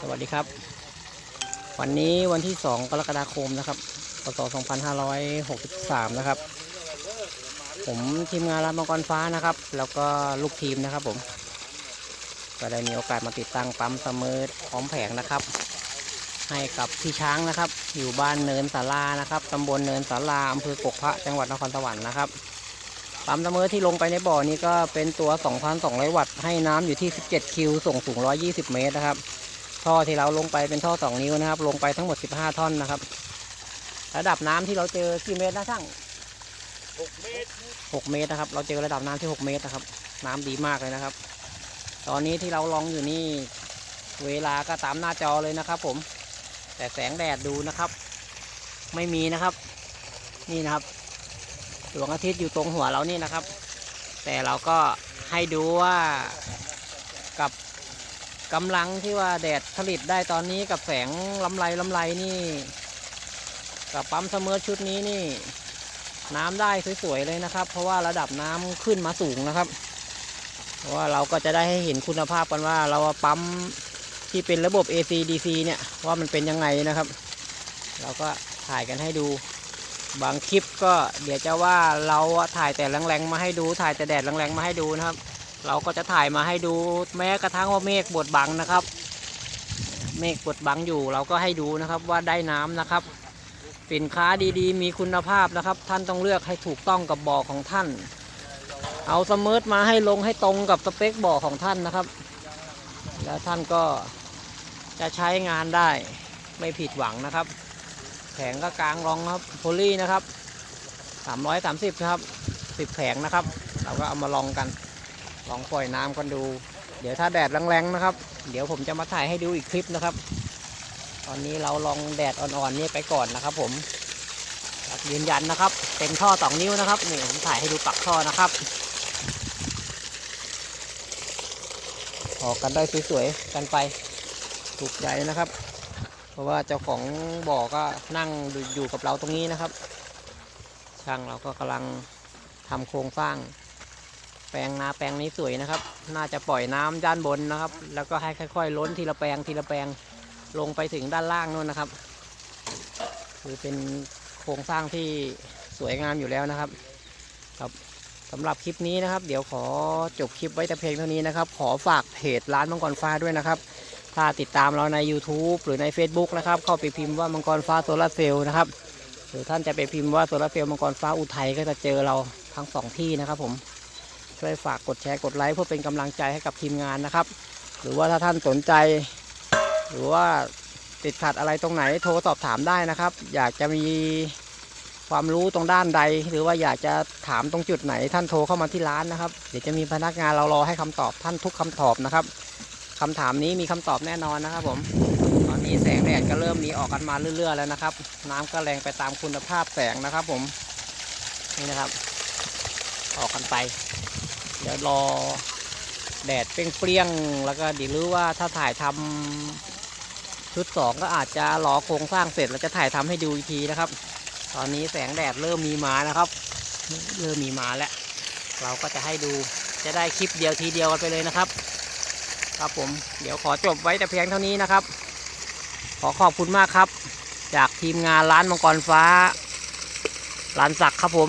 สวัสดีครับ วันนี้วันที่ 2 กรกฎาคมนะครับพศ2563 นะครับ ผมทีมงานรับมังกรฟ้านะครับ แล้วก็ลูกทีมนะครับผม ก็ได้มีโอกาสมาติดตั้งปั๊มเสมอพร้อมแผงนะครับ ให้กับพี่ช้างนะครับ อยู่บ้านเนินสารานะครับตำบลเนินสาราอำเภอกกพระจังหวัดนครสวรรค์นะครับปั๊มเสมอที่ลงไปในบ่อนี้ก็เป็นตัว 2,200 วัตต์ ให้น้ำอยู่ที่ 17 คิว ส่งสูง 120 เมตรนะครับ ท่อที่เราลงไปเป็นท่อ2นิ้วนะครับ ลงไปทั้งหมด15ท่อนนะครับ ระดับน้ำที่เราเจอกี่เมตรนะช่าง6เมตร6เมตรนะครับ เราเจอระดับน้ำที่6เมตรนะครับ น้ำดีมากเลยนะครับ ตอนนี้ที่เราลองอยู่นี่ เวลาก็ตามหน้าจอเลยนะครับ ผม แต่แสงแดดดูนะครับ ไม่มีนะครับ นี่นะครับดวงอาทิตย์อยู่ตรงหัวเรานี่นะครับ แต่เราก็ให้ดูว่ากับ กำลังที่ว่าแดดผลิตได้ตอนนี้กับแสงลำไรลำไรนี่ กับปั๊มเสมอชุดนี้นี่ น้ำได้สวยๆเลยนะครับ เพราะว่าระดับน้ำขึ้นมาสูงนะครับ เพราะว่าเราก็จะได้ให้เห็นคุณภาพกันว่าเราปั๊มที่เป็นระบบ AC DC เนี่ยว่ามันเป็นยังไงนะครับ เราก็ถ่ายกันให้ดู บางคลิปก็เดี๋ยวจะว่าเราถ่ายแต่แรงๆมาให้ดู ถ่ายแต่แดดแรงๆมาให้ดูนะครับ เราก็จะถ่ายมาให้ดูแม้กระทั่งว่าเมฆบดบังนะครับ เมฆบดบังอยู่เราก็ให้ดูนะครับว่าได้น้ำนะครับ สินค้าดีๆ มีคุณภาพนะครับ ท่านต้องเลือกให้ถูกต้องกับบ่อของท่าน เอาสมิร์ทมาให้ลงให้ตรงกับสเปคบ่อของท่านนะครับ แล้วท่านก็จะใช้งานได้ไม่ผิดหวังนะครับ แผงก็กลางรองครับโพลีนะครับ330นะครับ10แผงนะครับ เราก็เอามาลองกัน ลองปล่อยน้ำกันดู เดี๋ยวถ้าแดดแรงๆนะครับ เดี๋ยวผมจะมาถ่ายให้ดูอีกคลิปนะครับ ตอนนี้เราลองแดดอ่อนๆนี่ไปก่อนนะครับ ผมยืนยันนะครับ เต็มท่อ2นิ้วนะครับนี่ผมถ่ายให้ดูปักท่อนะครับออกกันได้สวยๆกันไปถูกใจนะครับ เพราะว่าเจ้าของบ่อก็นั่งอยู่กับเราตรงนี้นะครับ ช่างเราก็กำลังทำโครงสร้าง แปลงนาแปลงนี้สวยนะครับ น่าจะปล่อยน้ำด้านบนนะครับ แล้วก็ให้ค่อยๆ ล้นทีละแปลงทีละแปลงลงไปถึงด้านล่างนู่นนะครับ คือเป็นโครงสร้างที่สวยงามอยู่แล้วนะครับ ครับสำหรับคลิปนี้นะครับ เดี๋ยวขอจบคลิปไว้แต่เพียงเท่านี้นะครับ ขอฝากเพจร้านมังกรฟ้าด้วยนะครับ ถ้าติดตามเราใน YouTube หรือใน Facebook นะครับ เข้าไปพิมพ์ว่ามังกรฟ้าโซลาเซลล์นะครับ หรือท่านจะไปพิมพ์ว่าโซลาเซลล์มังกรฟ้าอุทัยก็จะเจอเราทั้งสองที่นะครับผม ช่วยฝากกดแชร์กดไลค์เพื่อเป็นกำลังใจให้กับทีมงานนะครับ หรือว่าถ้าท่านสนใจ หรือว่าติดขัดอะไรตรงไหนโทรสอบถามได้นะครับ อยากจะมีความรู้ตรงด้านใด หรือว่าอยากจะถามตรงจุดไหนท่านโทรเข้ามาที่ร้านนะครับ เดี๋ยวจะมีพนักงานเรารอให้คำตอบท่านทุกคำตอบนะครับคำถามนี้มีคำตอบแน่นอนนะครับผมตอนนี้แสงแดดก็เริ่มมีออกกันมาเรื่อยๆแล้วนะครับ น้ำก็แรงไปตามคุณภาพแสงนะครับผมนี่นะครับ ออกกันไป ดี๋ยวรอแดดเปรี้ยงๆแล้วก็ดีหรือว่าถ้าถ่ายทำชุดสองก็อาจจะรอโครงสร้างเสร็จแล้วจะถ่ายทำให้ดูอีกทีนะครับ ตอนนี้แสงแดดเริ่มมีมานะครับ เริ่มมีมาแล้ว เราก็จะให้ดูจะได้คลิปเดียวทีเดียวกันไปเลยนะครับ ครับผมเดี๋ยวขอจบไว้แต่เพียงเท่านี้นะครับ ขอขอบคุณมากครับ จากทีมงานร้านมังกรฟ้าร้านศักข์ครับผม